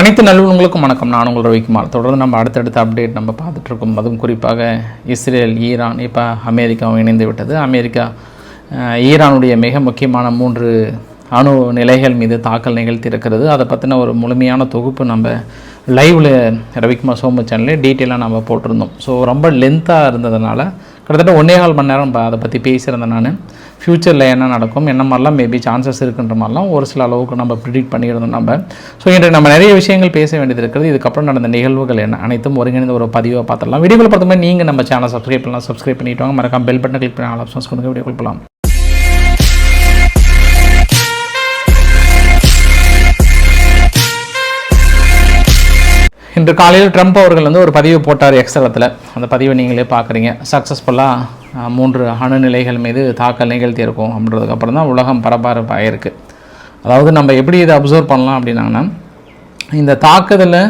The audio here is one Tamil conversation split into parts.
அனைத்து நல்லுணங்களுக்கும் வணக்கம். நான் உங்கள் ரவிக்குமார் தொடர்ந்து நம்ம அடுத்தடுத்த அப்டேட் நம்ம பார்த்துட்ருக்கோம் அதுவும் குறிப்பாக இஸ்ரேல் ஈரான். இப்போ அமெரிக்காவும் இணைந்து விட்டது. அமெரிக்கா ஈரானுடைய மிக முக்கியமான மூன்று அணு நிலைகள் மீது தாக்கல் நிகழ்த்தியிருக்கிறது. அதை பற்றின ஒரு முழுமையான தொகுப்பு நம்ம லைவில் ரவிக்குமார் சோமு சேனலே டீட்டெயிலாக நம்ம போட்டிருந்தோம். ஸோ ரொம்ப லென்த்தாக இருந்ததுனால கிட்டத்தட்ட ஒன்றே கால் மணி நேரம் அதை பற்றி பேசியிருந்தேன் நான். ஃப்யூச்சரில் என்ன நடக்கும் என்ன மாதிரிலாம் மேபி சான்சஸ் இருக்குன்ற மாதிரிலாம் ஒரு சில அளவுக்கு நம்ம ப்ரிடிக்ட் பண்ணியிருந்தோம் நம்ம. ஸோ இன்று நம்ம நிறைய விஷயங்கள் பேச வேண்டியது இருக்கிறது இதுக்கப்புறம் நடந்த நிகழ்வுகள் என்ன அனைத்தும் ஒருங்கிணைந்த ஒரு பதிவாக பார்த்துடலாம். வீடியோவில் பார்த்தோம் நீங்கள் நம்ம சேனல் சப்ஸ்கிரைப் பண்ணலாம். சப்ஸ்கிரைப் பண்ணிட்டு வாங்க. மறக்காம பெல் பட்டன் கிளிக் பண்ணி ஆல் ஆப்ஷன்ஸ் கொடுங்க. வீடியோ போகலாம். இன்று காலையில் ட்ரம்ப் அவர்கள் வந்து ஒரு பதிவு போட்டார் எக்ஸலத்தில் அந்த பதிவை நீங்களே பார்க்குறீங்க. சக்ஸஸ்ஃபுல்லாக மூன்று அணுநிலைகள் மீது தாக்கல் நிகழ்த்தியிருக்கோம் அப்படின்றதுக்கு அப்புறம் தான் உலகம் பரபரப்பாயிருக்கு. அதாவது நம்ம எப்படி இதை அப்சர்வ் பண்ணலாம் அப்படின்னாங்கன்னா இந்த தாக்குதலை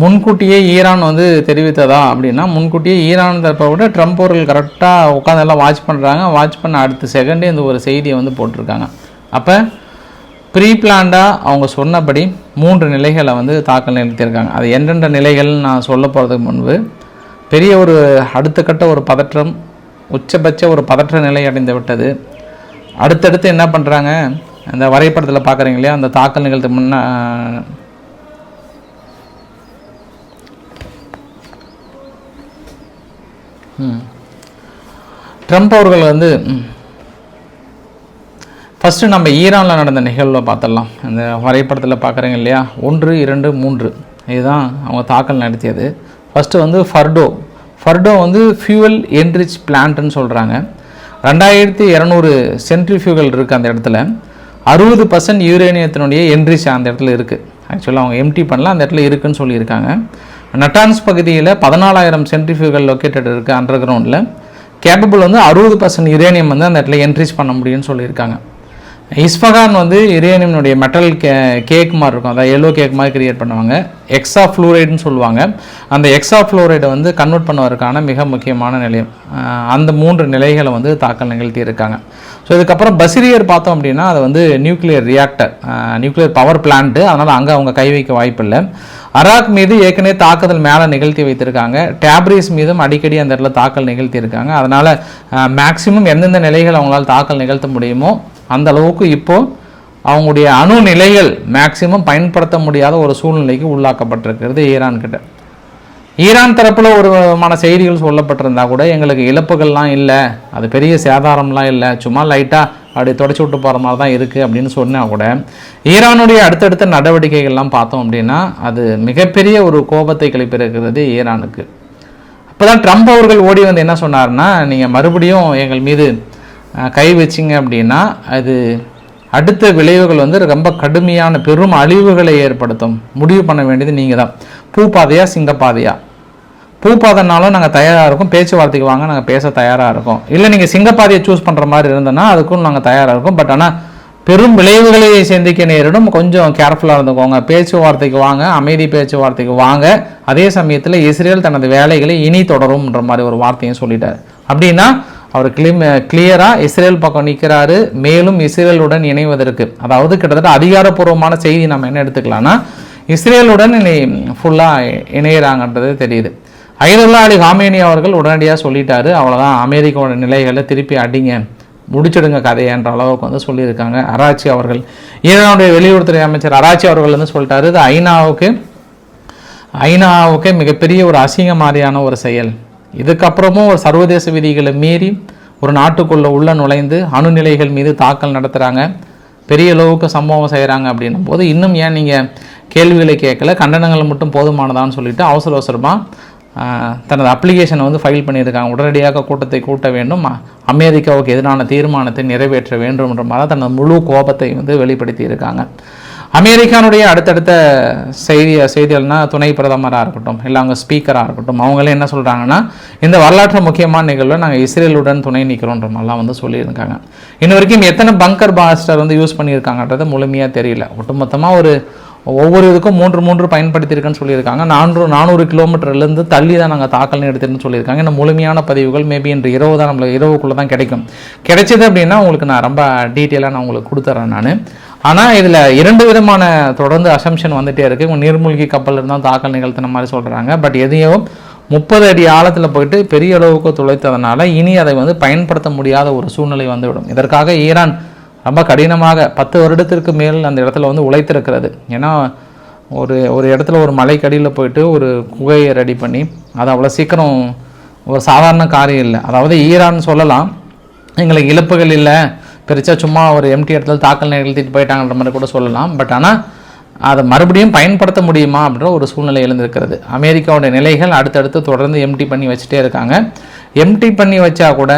முன்கூட்டியே ஈரான் வந்து தெரிவித்ததா அப்படின்னா முன்கூட்டியே ஈரான் தரப்பை விட ட்ரம்ப் அவர்கள் கரெக்டாக உட்காந்து எல்லாம் வாட்ச் பண்ணுறாங்க வாட்ச் பண்ண அடுத்த செகண்டே இந்த ஒரு செய்தியை வந்து போட்டிருக்காங்க. அப்போ ப்ரீ பிளான்டாக அவங்க சொன்னபடி மூன்று நிலைகளை வந்து தாக்கல் நிறுத்தியிருக்காங்க அது எந்தெந்த நிலைகள்னு நான் சொல்ல போகிறதுக்கு முன்பு பெரிய ஒரு அடுத்த கட்ட ஒரு பதற்றம் உச்சபட்ச ஒரு பதற்ற நிலை அடைந்து விட்டது. அடுத்தடுத்து என்ன பண்ணுறாங்க அந்த வரைபடத்தில் பார்க்குறீங்க இல்லையா? அந்த தாக்கல் நிகழ்த்து முன்ன ட்ரம்ப் அவர்கள் வந்து ஃபஸ்ட்டு நம்ம ஈரானில் நடந்த நிகழ்வை பார்த்துடலாம். அந்த வரைபடத்தில் பார்க்குறீங்க இல்லையா? ஒன்று இரண்டு மூன்று. இதுதான் அவங்க தாக்கல் நடத்தியது. ஃபஸ்ட்டு வந்து ஃபர்டோ ஃபர்டோ வந்து ஃபியூவல் என்ரிச் பிளான்ட்னு சொல்கிறாங்க ரெண்டாயிரத்தி இரநூறு சென்ட்ரிஃபியூகல் இருக்குது அந்த இடத்துல. அறுபது பர்சன்ட் யூரேனியத்தினுடைய என்ரிச் அந்த இடத்துல இருக்குது ஆக்சுவலாக அவங்க எம்டி பண்ணல அந்த இடத்துல இருக்குன்னு சொல்லியிருக்காங்க. நட்டான்ஸ் பகுதியில் பதினாலாயிரம் சென்ட்ரிஃபியூகல் லொக்கேட்டட் இருக்குது அண்டர் கிரவுண்டில் கேப்பபிள் வந்து அறுபது பர்சன்ட் யுரேனியம் வந்து அந்த இடத்துல என்ரிச் பண்ண முடியும்னு சொல்லியிருக்காங்க. இஸ்ஃபகான் வந்து யுரேனியம்னுடைய மெட்டல் கே கேக் மாதிரி இருக்கும். அதாவது எல்லோ கேக் மாதிரி கிரியேட் பண்ணுவாங்க. எக்ஸா ஃப்ளூரைடுன்னு சொல்லுவாங்க. அந்த எக்ஸா ஃப்ளூரைடை வந்து கன்வெர்ட் பண்ணுவதற்கான மிக முக்கியமான நிலையம். அந்த மூன்று நிலைகளை வந்து தாக்கல் நிகழ்த்தி இருக்காங்க. ஸோ இதுக்கப்புறம் பசிரியர் பார்த்தோம் அப்படின்னா அது வந்து nuclear reactor nuclear power plant அதனால் அங்கே அவங்க கை வைக்க வாய்ப்பில்லை அராக் மீது ஏற்கனவே தாக்குதல் மேலே நிகழ்த்தி வைத்திருக்காங்க. டேப்ரிஸ் மீதும் அடிக்கடி அந்த இடத்துல தாக்கல் நிகழ்த்தி இருக்காங்க. அதனால் மேக்சிமம் எந்தெந்த நிலைகள் அவங்களால் தாக்கல் நிகழ்த்த முடியுமோ அந்த அளவுக்கு இப்போது அவங்களுடைய அணு நிலைகள் மேக்சிமம் பயன்படுத்த முடியாத ஒரு சூழ்நிலைக்கு உள்ளாக்கப்பட்டிருக்கிறது ஈரான் கிட்ட. ஈரான் தரப்பில் ஒரு விதமான செய்திகள் சொல்லப்பட்டிருந்தா கூட எங்களுக்கு இழப்புகள்லாம் இல்லை அது பெரிய சேதாரம்லாம் இல்லை சும்மா லைட்டாக அப்படி தொடச்சி விட்டு போகிற மாதிரி தான் இருக்குது அப்படின்னு சொன்னால் கூட ஈரானுடைய அடுத்தடுத்த நடவடிக்கைகள்லாம் பார்த்தோம் அப்படின்னா அது மிகப்பெரிய ஒரு கோபத்தை கிளப்பியிருக்கிறது ஈரானுக்கு. அப்போ தான் ட்ரம்ப் அவர்கள் ஓடி வந்து என்ன சொன்னார்னா நீங்கள் மறுபடியும் எங்கள் மீது கை வச்சிங்க அப்படின்னா அது அடுத்த விளைவுகள் வந்து ரொம்ப கடுமையான பெரும் அழிவுகளை ஏற்படுத்தும். முடிவு பண்ண வேண்டியது நீங்கள் தான் பூப்பாதையா சிங்கப்பாதையா? பூப்பாதைனாலும் நாங்கள் தயாராக இருக்கோம். பேச்சுவார்த்தைக்கு வாங்க நாங்கள் பேச தயாராக இருக்கோம். இல்லை நீங்கள் சிங்கப்பாதையை சூஸ் பண்ணுற மாதிரி இருந்தோன்னா அதுக்கும் நாங்கள் தயாராக இருக்கோம். பட் ஆனால் பெரும் விளைவுகளை சந்திக்க நேரிடும். கொஞ்சம் கேர்ஃபுல்லாக இருந்துக்கோங்க. பேச்சுவார்த்தைக்கு வாங்க அமைதி பேச்சுவார்த்தைக்கு வாங்க. அதே சமயத்தில் இஸ்ரேல் தனது வேலைகளை இனி தொடரும்ன்ற மாதிரி ஒரு வார்த்தையும் சொல்லிட்டார். அப்படின்னா அவர் கிளிம் கிளியராக இஸ்ரேல் பக்கம் நிற்கிறாரு மேலும் இஸ்ரேலுடன் இணைவதற்கு. அதாவது கிட்டத்தட்ட அதிகாரப்பூர்வமான செய்தி நம்ம என்ன எடுத்துக்கலாம்னா இஸ்ரேலுடன் இனி ஃபுல்லாக இணையிறாங்கன்றது தெரியுது. ஐதுல்லா அலி ஹாமேனி அவர்கள் உடனடியாக சொல்லிட்டாரு. அவ்வளோதான் அமெரிக்காவோட நிலைகளை திருப்பி அடிங்க. முடிச்சிடுங்க கதையன்ற அளவுக்கு வந்து சொல்லியிருக்காங்க. அராச்சி அவர்கள். ஈரானுடைய வெளியுறவுத்துறை அமைச்சர் அராச்சி அவர்கள் வந்து சொல்லிட்டாரு. இது ஐநாவுக்கு ஐநாவுக்கு மிகப்பெரிய ஒரு அசிங்க மாதிரியான ஒரு செயல். இதுக்கப்புறமும் ஒரு சர்வதேச விதிகளை மீறி ஒரு நாட்டுக்குள்ளே உள்ள நுழைந்து அணுநிலைகள் மீது தாக்கல் நடத்துகிறாங்க பெரிய அளவுக்கு சம்பவம் செய்கிறாங்க அப்படின்னும் போது இன்னும் ஏன் நீங்கள் கேள்விகளை கேட்கல? கண்டனங்கள் மட்டும் போதுமானதான்னு சொல்லிட்டு அவசர அவசரமாக தனது அப்ளிகேஷனை வந்து ஃபைல் பண்ணியிருக்காங்க. உடனடியாக கூட்டத்தை கூட்ட வேண்டும். அமெரிக்காவுக்கு எதிரான தீர்மானத்தை நிறைவேற்ற வேண்டும்ன்ற மாதிரி தனது முழு கோபத்தை வந்து வெளிப்படுத்தியிருக்காங்க. அமெரிக்கானுடைய அடுத்தடுத்த செய்தி செய்திகள்னா துணை பிரதமராக இருக்கட்டும் இல்லை அவங்க ஸ்பீக்கராக இருக்கட்டும் அவங்களே என்ன சொல்கிறாங்கன்னா இந்த வரலாற்று முக்கியமான நிகழ்வில் நாங்கள் இஸ்ரேலுடன் துணை நிற்கிறோன்ற மாதிரிலாம் வந்து சொல்லியிருக்காங்க. இன்ன வரைக்கும் எத்தனை பங்கர் பாஸ்டர் வந்து யூஸ் பண்ணியிருக்காங்கன்றது முழுமையாக தெரியல. ஒட்டுமொத்தமாக ஒரு ஒவ்வொரு இதுக்கும் மூன்று மூன்று பயன்படுத்தியிருக்கேன்னு சொல்லியிருக்காங்க. நானூறு நானூறு கிலோமீட்டர்லேருந்து தள்ளி தான் நாங்கள் தாக்கல் எடுத்துன்னு சொல்லியிருக்காங்க. இன்னும் முழுமையான பதிவுகள் மேபி இன்று இரவு தான் நம்மளுக்கு இரவுக்குள்ளே தான் கிடைக்கும். கிடைச்சது அப்படின்னா உங்களுக்கு நான் ரொம்ப டீட்டெயிலாக நான் உங்களுக்கு கொடுத்துட்றேன் நான். ஆனால் இதில் இரண்டு விதமான தொடர்ந்து அசம்ஷன் வந்துட்டே இருக்குது இவங்க நீர்மூழ்கி கப்பல் இருந்தால் தாக்கல் நிகழ்த்தின மாதிரி சொல்கிறாங்க பட் எதையும் முப்பது அடி ஆழத்தில் போயிட்டு பெரிய அளவுக்கு துளைத்ததுனால இனி அதை வந்து பயன்படுத்த முடியாத ஒரு சூழ்நிலை வந்துவிடும். இதற்காக ஈரான் ரொம்ப கடினமாக பத்து வருடத்திற்கு மேல் அந்த இடத்துல வந்து உழைத்திருக்கிறது. ஏன்னா ஒரு ஒரு இடத்துல ஒரு மலைக்கடியில் போயிட்டு ஒரு குகையை ரெடி பண்ணி அது அவ்வளோ சீக்கிரம் ஒரு சாதாரண காரியம் இல்லை. அதாவது ஈரான் சொல்லலாம் எங்களுக்கு இழப்புகள் இல்லை பெருசாக சும்மா ஒரு எம்டி இடத்துல தாக்கல் நிகழ்த்திட்டு போயிட்டாங்கன்ற மாதிரி கூட சொல்லலாம். பட் ஆனால் அதை மறுபடியும் பயன்படுத்த முடியுமா அப்படின்ற ஒரு சூழ்நிலை எழுந்திருக்கிறது. அமெரிக்காவோட நிலைகள் அடுத்தடுத்து தொடர்ந்து எம்டி பண்ணி வச்சுட்டே இருக்காங்க. எம்டி பண்ணி வச்சா கூட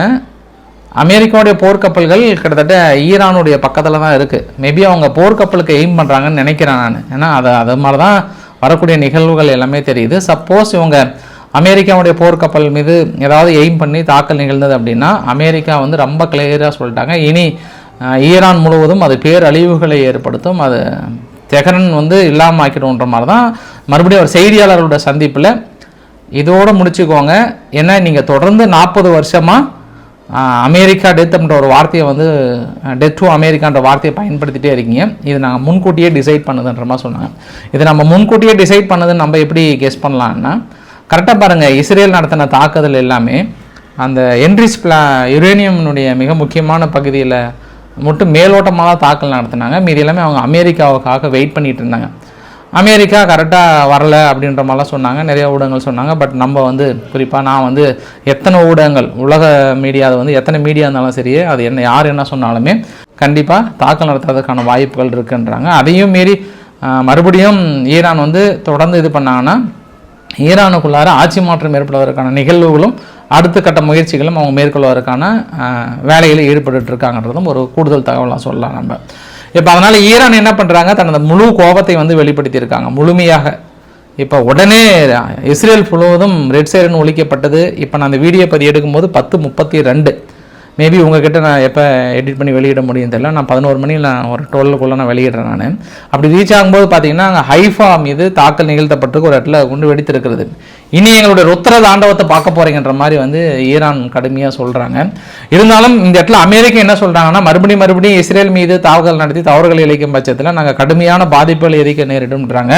அமெரிக்காவுடைய போர்க்கப்பல்கள் கிட்டத்தட்ட ஈரானுடைய பக்கத்தில் தான் இருக்குது மேபி அவங்க போர்க்கப்பலுக்கு எய்ம் பண்ணுறாங்கன்னு நினைக்கிறேன் நான். ஏன்னா அது அது மாதிரி தான் வரக்கூடிய நிகழ்வுகள் எல்லாமே தெரியுது. சப்போஸ் இவங்க அமெரிக்காவுடைய போர்க்கப்பல் மீது ஏதாவது எய்ம் பண்ணி தாக்கல் நிகழ்ந்தது அப்படின்னா அமெரிக்கா வந்து ரொம்ப கிளியராக சொல்லிட்டாங்க. இனி ஈரான் முழுவதும் அது பேரழிவுகளை ஏற்படுத்தும். அது தெஹரன் வந்து இல்லாமல் ஆக்கிடும்ன்ற மாதிரி தான் மறுபடியும் ஒரு செய்தியாளர்களோட சந்திப்பில் இதோடு முடிச்சுக்கோங்க. ஏன்னா நீங்கள் தொடர்ந்து நாற்பது வருஷமாக அமெரிக்கா டெத் அப்படின்ற ஒரு வார்த்தையை வந்து டெத் டு அமெரிக்கான்ற வார்த்தையை பயன்படுத்திட்டே இருக்கீங்க. இது நாங்கள் முன்கூட்டியே டிசைட் பண்ணுதுன்ற மாதிரி சொன்னாங்க. இது நம்ம முன்கூட்டியே டிசைட் பண்ணதுன்னு நம்ம எப்படி கெஸ் பண்ணலான்னா கரெக்டாக பாருங்கள் இஸ்ரேல் நடத்தின தாக்குதல் எல்லாமே அந்த என்ட்ரிஸ் பிளா யுரேனியம்னுடைய மிக முக்கியமான பகுதியில் மட்டும் மேலோட்டமாக தான் தாக்கல் நடத்தினாங்க. மீதி எல்லாமே அவங்க அமெரிக்காவுக்காக வெயிட் பண்ணிட்டு இருந்தாங்க. அமெரிக்கா கரெக்டாக வரல அப்படின்ற மாதிரிலாம் சொன்னாங்க. நிறைய ஊடகங்கள் சொன்னாங்க. பட் நம்ம வந்து குறிப்பாக நான் வந்து எத்தனை ஊடகங்கள் உலக மீடியா வந்து எத்தனை மீடியா இருந்தாலும் சரி அது என்ன யார் என்ன சொன்னாலுமே கண்டிப்பாக தாக்கல் நடத்துறதுக்கான வாய்ப்புகள் இருக்குன்றாங்க. அதையும் மீறி மறுபடியும் ஈரான் வந்து தொடர்ந்து இது பண்ணாங்கன்னா ஈரானுக்குள்ளார ஆட்சி மாற்றம் ஏற்படுவதற்கான நிகழ்வுகளும் அடுத்த கட்ட முயற்சிகளும் அவங்க மேற்கொள்வதற்கான வேலையில் ஈடுபட்டு இருக்காங்கன்றதும் ஒரு கூடுதல் தகவலாக சொல்லலாம் நம்ம. இப்போ அதனால் ஈரான் என்ன பண்ணுறாங்க தனது முழு கோபத்தை வந்து வெளிப்படுத்தியிருக்காங்க. முழுமையாக. இப்போ உடனே இஸ்ரேல் முழுவதும் ரெட் சைரன் ஒழிக்கப்பட்டது. இப்போ நான் அந்த வீடியோ பதிவு எடுக்கும்போது பத்து முப்பத்தி ரெண்டு. மேபி உங்ககிட்ட நான் எப்போ எடிட் பண்ணி வெளியிட முடியும் தெரியல. நான் பதினோரு மணியில் நான் ஒரு டுவெல்லுக்குள்ளே நான் வெளியிடுறேன் நான். அப்படி ரீச் ஆகும்போது பார்த்தீங்கன்னா அங்கே ஹைஃபா மீது தாக்கல் நிகழ்த்தப்பட்டு ஒரு இடத்துல குண்டு வெடித்திருக்கிறது. இனி எங்களுடைய ருத்திர தாண்டவத்தை பார்க்க போகிறீங்கன்ற மாதிரி வந்து ஈரான் கடுமையாக சொல்கிறாங்க இருந்தாலும் இந்த இடத்துல அமெரிக்கா என்ன சொல்கிறாங்கன்னா மறுபடியும் மறுபடியும் இஸ்ரேல் மீது தாக்குதல் நடத்தி தவறுகளை இழைக்கும் பட்சத்தில் நாங்கள் கடுமையான பாதிப்புகள் எதிர்க்க நேரிடும்ன்றாங்க.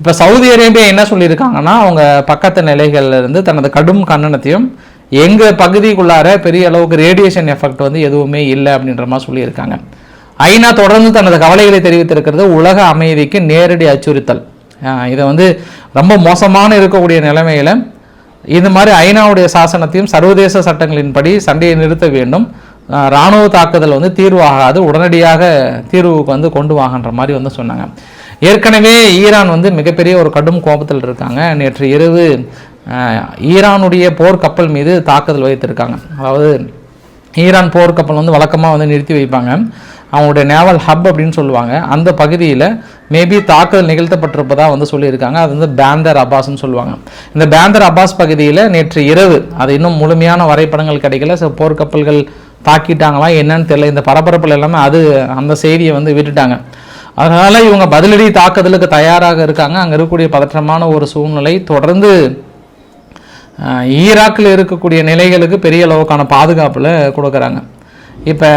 இப்போ சவுதி அரேபியா என்ன சொல்லியிருக்காங்கன்னா அவங்க பக்கத்து நிலைகள்லேருந்து தனது கடும் கண்டனத்தையும் எங்கள் பகுதிக்குள்ளார பெரிய அளவுக்கு ரேடியேஷன் எஃபெக்ட் வந்து எதுவுமே இல்லை அப்படின்ற மாதிரி சொல்லியிருக்காங்க. ஐநா தொடர்ந்து தனது கவலைகளை தெரிவித்திருக்கிறது உலக அமைதிக்கு நேரடி அச்சுறுத்தல். இதை வந்து ரொம்ப மோசமான இருக்கக்கூடிய நிலைமையில் இந்த மாதிரி ஐநாவுடைய சாசனத்தையும் சர்வதேச சட்டங்களின்படி சண்டையை நிறுத்த வேண்டும். இராணுவ ராணுவ தாக்குதல் வந்து தீர்வாகாது உடனடியாக தீர்வுக்கு வந்து கொண்டு வாங்கன்ற மாதிரி வந்து சொன்னாங்க. ஏற்கனவே ஈரான் வந்து மிகப்பெரிய ஒரு கடும் கோபத்தில் இருக்காங்க. நேற்று இரவு ஈரானுடைய போர்க்கப்பல் மீது தாக்குதல் வைத்திருக்காங்க. அதாவது ஈரான் போர்க்கப்பல் வந்து வழக்கமாக வந்து நிறுத்தி வைப்பாங்க. அவங்களுடைய நேவல் ஹப் அப்படின்னு சொல்லுவாங்க. அந்த பகுதியில் மேபி தாக்குதல் நிகழ்த்தப்பட்டிருப்பதாக வந்து சொல்லியிருக்காங்க. அது வந்து பேந்தர் அப்பாஸ்ன்னு சொல்லுவாங்க. இந்த பேந்தர் அப்பாஸ் பகுதியில் நேற்று இரவு அது இன்னும் முழுமையான வரைபடங்கள் கிடைக்கல. சில போர்க்கப்பல்கள் தாக்கிட்டாங்களா என்னன்னு தெரியல. இந்த பரபரப்பில் எல்லாமே அது அந்த செய்தியை வந்து விட்டுட்டாங்க. அதனால் இவங்க பதிலடி தாக்குதலுக்கு தயாராக இருக்காங்க. அங்கே இருக்கக்கூடிய பதற்றமான ஒரு சூழ்நிலை தொடர்ந்து ஈராக்கில் இருக்கக்கூடிய நிலைகளுக்கு பெரிய அளவுக்கான பாதுகாப்பில் கொடுக்குறாங்க. இப்போ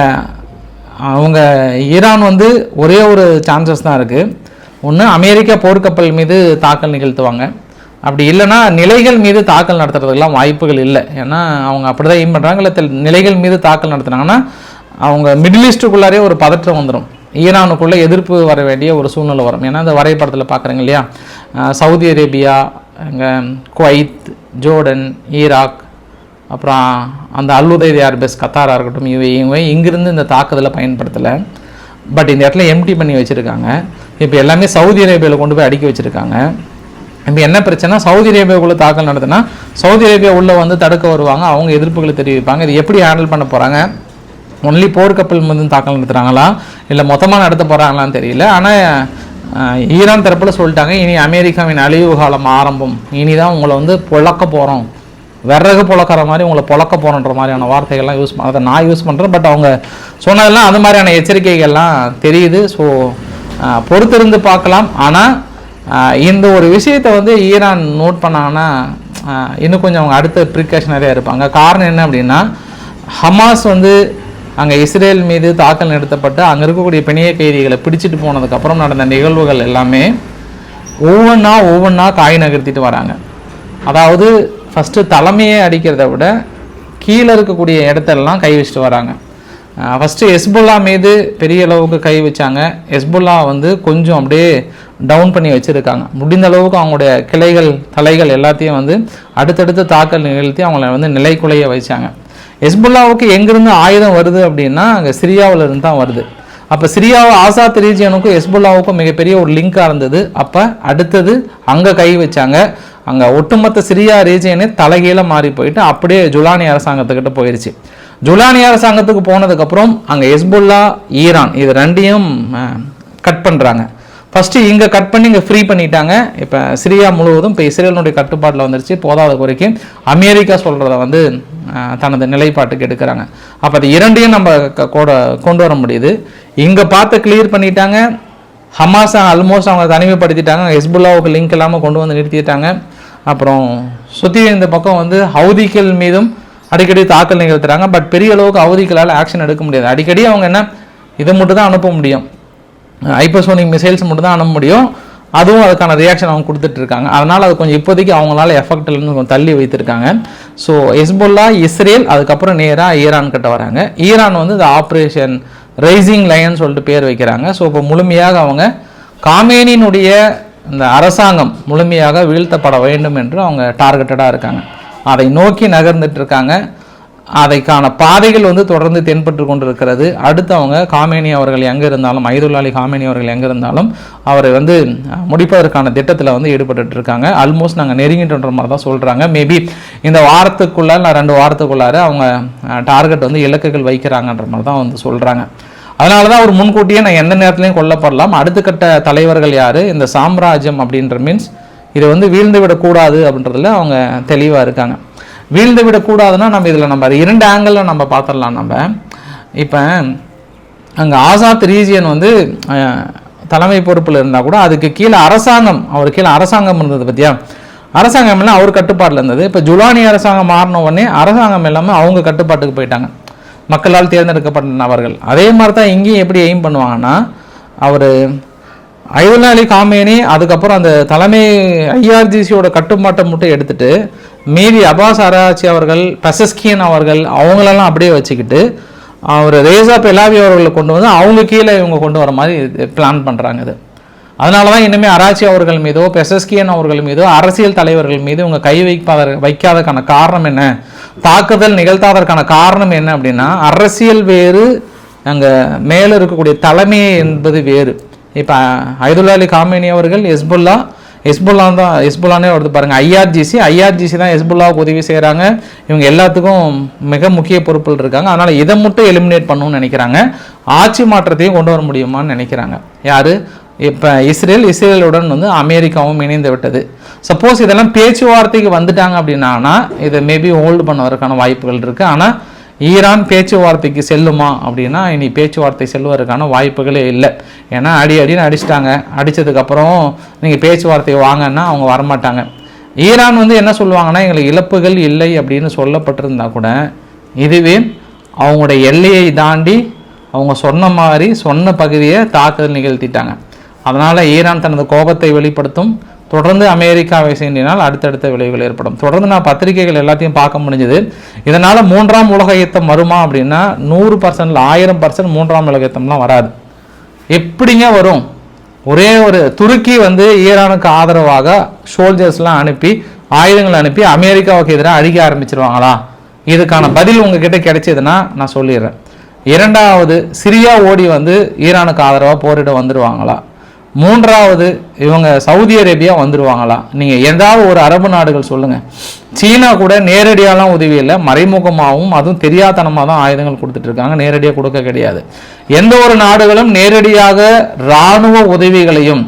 அவங்க ஈரான் வந்து ஒரே ஒரு சான்சஸ் தான் இருக்குது ஒன்று அமெரிக்கா போர்க்கப்பல் மீது தாக்கல் நிகழ்த்துவாங்க. அப்படி இல்லைன்னா நிலைகள் மீது தாக்கல் நடத்துறதுக்கெல்லாம் வாய்ப்புகள் இல்லை. ஏன்னா அவங்க அப்படி தான் எய்ம் பண்ணுறாங்க இல்லை தெல்- நிலைகள் மீது தாக்கல் நடத்துனாங்கன்னா அவங்க மிடில் ஈஸ்ட்டுக்குள்ளாரே ஒரு பதற்றம் வந்துடும் ஈரானுக்குள்ளே எதிர்ப்பு வர வேண்டிய ஒரு சூழ்நிலை வரும். ஏன்னா அந்த வரைபடத்தில் பார்க்குறீங்க இல்லையா? சவுதி அரேபியா அங்கே குவைத் ஜோர்டன் ஈராக் அப்புறம் அந்த அல்லுதைதி அரபஸ் கத்தாராக இருக்கட்டும் இவை இவை இங்கிருந்து இந்த தாக்குதலை பயன்படுத்தலை. பட் இந்த இடத்துல எம்டி பண்ணி வச்சுருக்காங்க. இப்போ எல்லாமே சவுதி அரேபியாவில் கொண்டு போய் அடுக்கி வச்சுருக்காங்க. இப்போ என்ன பிரச்சனை சவுதி அரேபியாவுக்குள்ளே தாக்கல் நடத்துனா சவுதி அரேபியா உள்ளே வந்து தடுக்க வருவாங்க. அவங்க எதிர்ப்புகளை தெரிவிப்பாங்க. இது எப்படி ஹேண்டில் பண்ண போகிறாங்க ஒன்லி போர்க்கப்பல் வந்து தாக்கல் நடத்துகிறாங்களா இல்லை மொத்தமாக நடத்த போகிறாங்களான்னு தெரியல. ஆனால் ஈரான் தரப்பில் சொல்லிட்டாங்க இனி அமெரிக்காவின் அழிவு காலம் ஆரம்பம். இனி தான் உங்களை வந்து பொழக்க போகிறோம் விறகு பொழக்கிற மாதிரி உங்களை பொழக்க போகிறன்ற மாதிரியான வார்த்தைகள்லாம் யூஸ் பண்ண அதை நான் யூஸ் பண்ணுறேன் பட் அவங்க சொன்னதெல்லாம் அது மாதிரியான எச்சரிக்கைகள்லாம் தெரியுது. ஸோ பொறுத்திருந்து பார்க்கலாம். ஆனால் இந்த ஒரு விஷயத்தை வந்து ஈரான் நோட் பண்ணாங்கன்னா இன்னும் கொஞ்சம் அவங்க அடுத்த ப்ரிகாஷனரியாக இருப்பாங்க. காரணம் என்ன அப்படின்னா ஹமாஸ் வந்து அங்கே இஸ்ரேல் மீது தாக்கல் நடத்தப்பட்டு அங்கே இருக்கக்கூடிய பிணைய கைதிகளை பிடிச்சிட்டு போனதுக்கப்புறம் நடந்த நிகழ்வுகள் எல்லாமே ஒவ்வொன்றா ஒவ்வொன்றா காய் நகர்த்திட்டு வராங்க. அதாவது ஃபஸ்ட்டு தலைமையை அடிக்கிறத விட கீழே இருக்கக்கூடிய இடத்தெல்லாம் கை வச்சுட்டு வராங்க. ஃபஸ்ட்டு எஸ்புல்லா மீது பெரிய அளவுக்கு கை வச்சாங்க. எஸ்புல்லா வந்து கொஞ்சம் அப்படியே டவுன் பண்ணி வச்சுருக்காங்க. முடிந்த அளவுக்கு அவங்களுடைய கிளைகள் தலைகள் எல்லாத்தையும் வந்து அடுத்தடுத்து தாக்கல் நிகழ்த்தி அவங்கள வந்து நிலைக்குலைய வச்சாங்க. ஹெஸ்புல்லாவுக்கு எங்கேருந்து ஆயுதம் வருது அப்படின்னா அங்கே சிரியாவில் இருந்து தான் வருது. அப்போ சிரியாவை ஆசாத் ரீஜியனுக்கும் எஸ்புல்லாவுக்கும் மிகப்பெரிய ஒரு லிங்காக இருந்தது. அப்போ அடுத்தது அங்கே கை வச்சாங்க. அங்கே ஒட்டுமொத்த சிரியா ரீஜியனே தலைகீழ மாறி போயிட்டு அப்படியே ஜுலானி அரசாங்கத்துக்கிட்ட போயிடுச்சு ஜுலானி அரசாங்கத்துக்கு போனதுக்கப்புறம் அங்கே ஹெஸ்புல்லா ஈரான் இது ரெண்டையும் கட் பண்ணுறாங்க ஃபஸ்ட்டு இங்கே கட் பண்ணி இங்கே ஃப்ரீ பண்ணிட்டாங்க. இப்போ சிரியா முழுவதும் இப்போ இஸ்ரேலினுடைய கட்டுப்பாட்டில் வந்துருச்சு. போதாத குறைக்கும் அமெரிக்கா சொல்கிறத வந்து தனது நிலைப்பாட்டுக்கு எடுக்கிறாங்க. அப்போ அது இரண்டையும் நம்ம க- கூட கொண்டு வர முடியுது. இங்கே பார்த்து கிளியர் பண்ணிட்டாங்க. ஹமாஸ் ஆல்மோஸ்ட் அவங்க தனிமைப்படுத்திட்டாங்க. ஹெஸ்புல்லாவுக்கு லிங்க் இல்லாமல் கொண்டு வந்து நிறுத்திட்டாங்க. அப்புறம் சுற்றி இந்த பக்கம் வந்து ஹவுதிகள் மீதும் அடிக்கடி தாக்கல் நிகழ்த்துறாங்க. பட் பெரிய அளவுக்கு அவதிகளால் ஆக்ஷன் எடுக்க முடியாது. அடிக்கடி அவங்க என்ன இதை மட்டும் தான் அனுப்ப முடியும். ஹைப்பர்சோனிக் மிசைல்ஸ் மட்டும் தான் அனுப்ப முடியும். அதுவும் அதுக்கான ரியாக்ஷன் அவங்க கொடுத்துட்டு இருக்காங்க. அதனால் அது கொஞ்சம் இப்போதைக்கு அவங்களால எஃபெக்ட்லேருந்து கொஞ்சம் தள்ளி வைத்திருக்காங்க. ஸோ எஸ்புல்லா இஸ்ரேல் அதுக்கப்புறம் நேராக ஈரான் கிட்ட வராங்க. ஈரான் வந்து இந்த ஆப்ரேஷன் ரைசிங் லைன் சொல்லிட்டு பேர் வைக்கிறாங்க. ஸோ இப்போ முழுமையாக அவங்க காமேனியினுடைய இந்த அரசாங்கம் முழுமையாக வீழ்த்தப்பட வேண்டும் என்று அவங்க டார்கெட்டடாக இருக்காங்க. அதை நோக்கி நகர்ந்துட்டு இருக்காங்க. அதைக்கான பாதைகள் வந்து தொடர்ந்து தென்பட்டு கொண்டிருக்கிறது. அடுத்து அவங்க காமேனி அவர்கள் எங்கே இருந்தாலும் ஐதுல்லாலி காமேனி அவர்கள் எங்கே இருந்தாலும் அவரை வந்து முடிப்பதற்கான திட்டத்தில் வந்து ஈடுபட்டுட்டு இருக்காங்க. ஆல்மோஸ்ட் நாங்கள் நெருங்கிட்டோன்ற மாதிரி தான் சொல்கிறாங்க மேபி இந்த வாரத்துக்குள்ளே நான் ரெண்டு வாரத்துக்குள்ளார அவங்க டார்கெட் வந்து இலக்குகள் வைக்கிறாங்கன்ற மாதிரி தான் வந்து சொல்கிறாங்க அதனால தான் அவர் முன்கூட்டியே நான் எந்த நேரத்துலையும் கொல்லப்படலாம். அடுத்த கட்ட தலைவர்கள் யார்? இந்த சாம்ராஜ்யம் அப்படின்ற மீன்ஸ் இதை வந்து வீழ்ந்து விடக்கூடாது அப்படின்றதுல அவங்க தெளிவாக இருக்காங்க. வீழ்ந்து விடக்கூடாதுன்னா நம்ம இதில் நம்ம இரண்டு ஆங்கிளில் நம்ம பார்த்துடலாம் நம்ம. இப்போ அங்கே ஆசாத் ரீஜியன் வந்து தலைமை பொறுப்பில் இருந்தால் கூட அதுக்கு கீழே அரசாங்கம் அவர் கீழே அரசாங்கம் இருந்தது பற்றியா அரசாங்கம் எல்லாம் அவர் கட்டுப்பாட்டில் இருந்தது. இப்போ ஜுலானி அரசாங்கம் மாறின உடனே அரசாங்கம் எல்லாமே அவங்க கட்டுப்பாட்டுக்கு போயிட்டாங்க. மக்களால் தேர்ந்தெடுக்கப்பட்ட நபர்கள். அதே மாதிரி தான் இங்கேயும் எப்படி எய்ம் பண்ணுவாங்கன்னா அவர் ஐதுல்லா காமேனி அதுக்கப்புறம் அந்த தலைமை ஐஆர்ஜிசியோட கட்டுப்பாட்டை மட்டும் எடுத்துட்டு மீதி அபாஸ் ஆராய்ச்சி அவர்கள் பசஸ்கியன் அவர்கள் அவங்களெல்லாம் அப்படியே வச்சுக்கிட்டு அவர் ரேசா பெலாவி அவர்களை கொண்டு வந்து அவங்க கீழே இவங்க கொண்டு வர மாதிரி பிளான் பண்ணுறாங்க இது. அதனால தான் இனிமேல் அராச்சி அவர்கள் மீதோ பெசஸ்கியன் அவர்கள் மீதோ அரசியல் தலைவர்கள் மீது இவங்க கை வைப்பாத வைக்காததுக்கான காரணம் என்ன? தாக்குதல் நிகழ்த்தாதற்கான காரணம் என்ன அப்படின்னா அரசியல் வேறு அங்கே மேலே இருக்கக்கூடிய தலைமை என்பது வேறு. இப்போ ஐதுல்லா அலி காமினி அவர்கள் எஸ்புல்லா எஸ்புல்லா தான் ஹெஸ்புல்லானே வருது பாருங்கள் ஐஆர்ஜிசி ஐஆர்ஜிசி தான் ஹெஸ்புல்லாவுக்கு உதவி செய்கிறாங்க இவங்க எல்லாத்துக்கும் மிக முக்கிய பொறுப்பில் இருக்காங்க. அதனால் இதை மட்டும் எலிமினேட் பண்ணணும்னு நினைக்கிறாங்க. ஆட்சி மாற்றத்தையும் கொண்டு வர முடியுமான்னு நினைக்கிறாங்க. யார்? இப்போ இஸ்ரேல் இஸ்ரேலுடன் வந்து அமெரிக்காவும் இணைந்து விட்டது. சப்போஸ் இதெல்லாம் பேச்சுவார்த்தைக்கு வந்துட்டாங்க அப்படின்னா இதை மேபி ஹோல்டு பண்ணுவதற்கான வாய்ப்புகள் இருக்குது ஆனால் ஈரான் பேச்சுவார்த்தைக்கு செல்லுமா அப்படின்னா இனி பேச்சுவார்த்தை செல்வதற்கான வாய்ப்புகளே இல்லை. ஏன்னா அடி அடின்னு அடிச்சிட்டாங்க. அடித்ததுக்கப்புறம் நீங்கள் பேச்சுவார்த்தை வாங்கன்னா அவங்க வரமாட்டாங்க. ஈரான் வந்து என்ன சொல்லுவாங்கன்னா எங்களுக்கு இழப்புகள் இல்லை அப்படின்னு சொல்லப்பட்டிருந்தா கூட இதுவே அவங்களுடைய எல்லையை தாண்டி அவங்க சொன்ன மாதிரி சொன்ன பகுதியை தாக்குதல் நிகழ்த்திட்டாங்க. அதனால் ஈரான் தனது கோபத்தை வெளிப்படுத்தும் தொடர்ந்து அமெரிக்காவை சீண்டினால் அடுத்தடுத்த விளைவுகள் ஏற்படும். தொடர்ந்து நான் பத்திரிகைகள் எல்லாத்தையும் பார்க்க முடிஞ்சது. இதனால் மூன்றாம் உலக யுத்தம் வருமா அப்படின்னா நூறு பர்சன்ட்ல ஆயிரம் பர்சன்ட் மூன்றாம் உலக யுத்தம்லாம் வராது. எப்படிங்க வரும்? ஒரே ஒரு துருக்கி வந்து ஈரானுக்கு ஆதரவாக சோல்ஜர்ஸ்லாம் அனுப்பி ஆயுதங்கள் அனுப்பி அமெரிக்காவுக்கு எதிராக அழிக்க ஆரம்பிச்சிருவாங்களா? இதுக்கான பதில் உங்ககிட்ட கிடைச்சதுன்னா நான் சொல்லிடுறேன். இரண்டாவது சிரியா ஓடி வந்து ஈரானுக்கு ஆதரவாக போரிட வந்துடுவாங்களா மூன்றாவது இவங்க சவுதி அரேபியா வந்துடுவாங்களா நீங்கள் ஏதாவது ஒரு அரபு நாடுகள் சொல்லுங்கள் சீனா கூட நேரடியாலாம் உதவி இல்லை மறைமுகமாகவும் அதுவும் தெரியாதனமாக தான் ஆயுதங்கள் கொடுத்துட்டு இருக்காங்க நேரடியாக கொடுக்க கிடையாது. எந்த ஒரு நாடுகளும் நேரடியாக இராணுவ உதவிகளையும்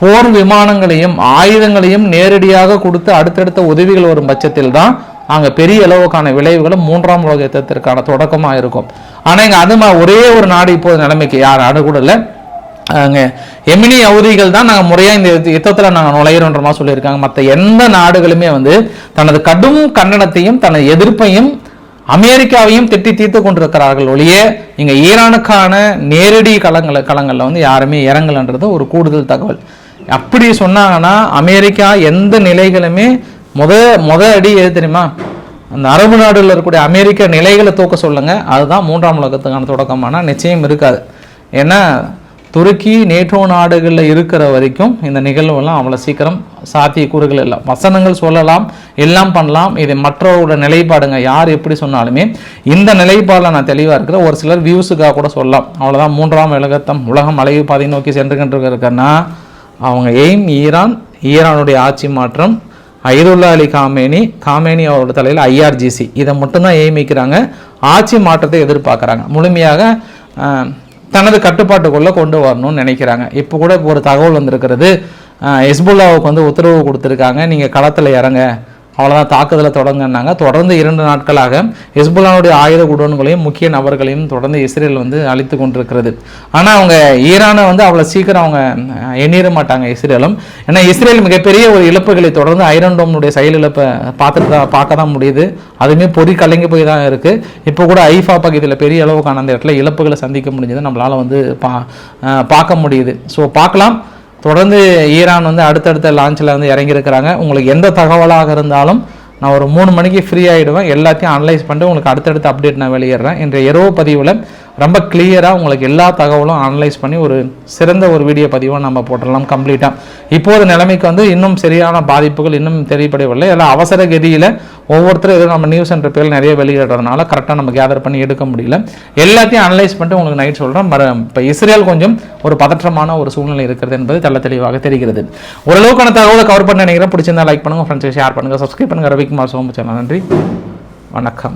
போர் விமானங்களையும் ஆயுதங்களையும் நேரடியாக கொடுத்து அடுத்தடுத்த உதவிகள் வரும் பட்சத்தில் தான் அங்கே பெரிய அளவுக்கான விளைவுகளும் மூன்றாம் உலக யுத்தத்திற்கான தொடக்கமாக இருக்கும். ஆனால் இங்கே அது மா- ஒரே ஒரு நாடு இப்போது நிலைமைக்கு யார் நாடு கூட இல்லை. எமினி அவதிகள் தான் நாங்கள் முறையாக இந்த யுத்தத்தில் நாங்கள் நுழையிறோன்ற மாதிரி சொல்லியிருக்காங்க. மற்ற எந்த நாடுகளுமே வந்து தனது கடும் கண்டனத்தையும் தனது எதிர்ப்பையும் அமெரிக்காவையும் திட்டி தீர்த்து கொண்டிருக்கிறார்கள் ஒழிய இங்கே ஈரானுக்கான நேரடி களங்கள களங்களில் வந்து யாருமே இறங்கலன்றது ஒரு கூடுதல் தகவல். அப்படி சொன்னாங்கன்னா அமெரிக்கா எந்த நிலைகளுமே முத முத அடி எது தெரியுமா? அந்த அரபு நாடுகளில் இருக்கக்கூடிய அமெரிக்க நிலைகளை தூக்க சொல்லுங்கள் அதுதான் மூன்றாம் உலகத்துக்கான தொடக்கமான நிச்சயம் இருக்காது. ஏன்னா துருக்கி நேட்டோ நாடுகளில் இருக்கிற வரைக்கும் இந்த நிகழ்வுலாம் அவ்வளோ சீக்கிரம் சாத்தியக்கூறுகள் இல்லை. வசனங்கள் சொல்லலாம் எல்லாம் பண்ணலாம். இது மற்றவரோட நிலைப்பாடுங்க. யார் எப்படி சொன்னாலுமே இந்த நிலைப்பாடில் நான் தெளிவாக இருக்கிற ஒரு சிலர் வியூஸுக்காக கூட சொல்லலாம். அவ்வளோதான் மூன்றாம் உலகத்தம் உலகம் அலைவு பாதை நோக்கி சென்று இருக்கன்னா அவங்க எய்ம் ஈரான் ஈரானுடைய ஆட்சி மாற்றம் ஐதுல்லா அலி காமேனி காமேனி அவரோட தலையில் ஐஆர்ஜிசி. இதை மட்டும்தான் ஏமிக்கிறாங்க ஆட்சி மாற்றத்தை எதிர்பார்க்குறாங்க. முழுமையாக தனது கட்டுப்பாட்டுக்குள்ளே கொண்டு வரணும்னு நினைக்கிறாங்க. இப்போ கூட ஒரு தகவல் வந்திருக்கிறது. ஹெஸ்புல்லாவுக்கு வந்து உத்தரவு கொடுத்துருக்காங்க. நீங்கள் களத்தில் இறங்க. அவ்வளோதான் தாக்குதலை தொடங்கினாங்க தொடர்ந்து இரண்டு நாட்களாக ஹெஸ்புல்லானுடைய ஆயுத குடோன்களையும் முக்கிய நபர்களையும் தொடர்ந்து இஸ்ரேல் வந்து அழித்து கொண்டிருக்கிறது. ஆனால் அவங்க ஈரானை வந்து அவ்வளோ சீக்கிரம் அவங்க எண்ணிட மாட்டாங்க இஸ்ரேலும். ஏன்னா இஸ்ரேல் மிகப்பெரிய ஒரு இழப்புகளை தொடர்ந்து ஐரன் டோம்னுடைய செயல் இழப்பை பார்த்துட்டு தான் பார்க்க தான் முடியுது. அதுவுமே பொறி கலங்கி போய் தான் இருக்குது இப்போ கூட ஐஃபா பகுதியில் பெரிய அளவுக்கான அந்த இடத்துல இழப்புகளை சந்திக்க முடிஞ்சது நம்மளால் வந்து பா பார்க்க முடியுது. ஸோ பார்க்கலாம். தொடர்ந்து ஈரான் வந்து அடுத்தடுத்த லான்ச்சில் வந்து இறங்கியிருக்கிறாங்க. உங்களுக்கு எந்த தகவலாக இருந்தாலும் நான் ஒரு மூணு மணிக்கு ஃப்ரீ ஆகிடுவேன் எல்லாத்தையும் அனலைஸ் பண்ணிட்டு உங்களுக்கு அடுத்தடுத்த அப்டேட் நான் வெளியிடுறேன். இன்றைய இரவு பதிவில் ரொம்ப கிளியராக உங்களுக்கு எல்லா தகவலும் அனலைஸ் பண்ணி ஒரு சிறந்த ஒரு வீடியோ பதிவாக நம்ம போட்டுடலாம் கம்ப்ளீட்டாக இப்போது நிலைமைக்கு வந்து இன்னும் சரியான பாதிப்புகள் இன்னும் தெரியப்படவில்லை. எல்லாம் அவசர கதியில் ஒவ்வொருத்தரும் எதுவும் நம்ம நியூஸ் என்ற பேரில் நிறைய வெளியிடுறதுனால கரெக்டாக நம்ம கேதர் பண்ணி எடுக்க முடியல. எல்லாத்தையும் அனலைஸ் பண்ணிட்டு உங்களுக்கு நைட் சொல்கிறேன் மறு இப்போ இஸ்ரேல் கொஞ்சம் ஒரு பதற்றமான ஒரு சூழ்நிலை இருக்கிறது என்பது தெள்ள தெளிவாக தெரிகிறது. ஓரளவுக்கான தகவலை கவர் பண்ண நினைக்கிறேன். பிடிச்சிருந்தா லைக் பண்ணுங்கள் ஃப்ரெண்ட்ஸ் ஷேர் பண்ணுங்கள் சப்ஸ்கிரைப் பண்ணுங்கள் ரவிக்குமார் சோமு நன்றி. வணக்கம்.